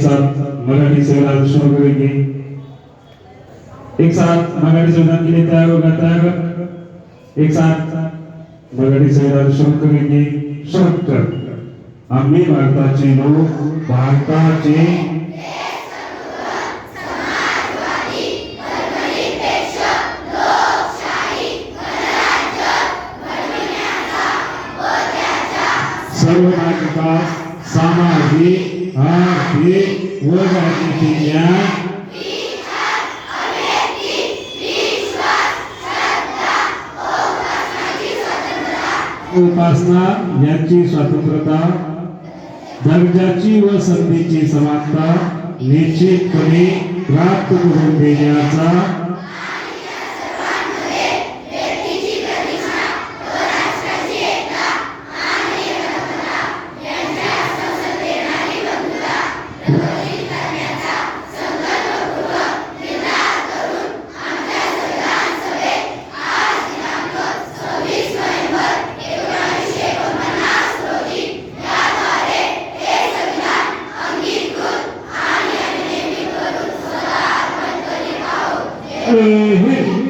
साथ मराठी से राज शुरू करेंगे। एक साथ मराठी संविधान के लिए तैयार होगा तैयार एक साथ मराठी संविधान शुरू करेंगे शुरू कर। आम्ही भारताचे लोक भारताचे सर्व नागरिकांस सामाजिक आर्थिक व राजनीतिक न्याय उपासना यांची स्वतंत्रता दर्जाची व संधीची समानता निश्चितपणे प्राप्त करून देण्याचा Mm-hmm.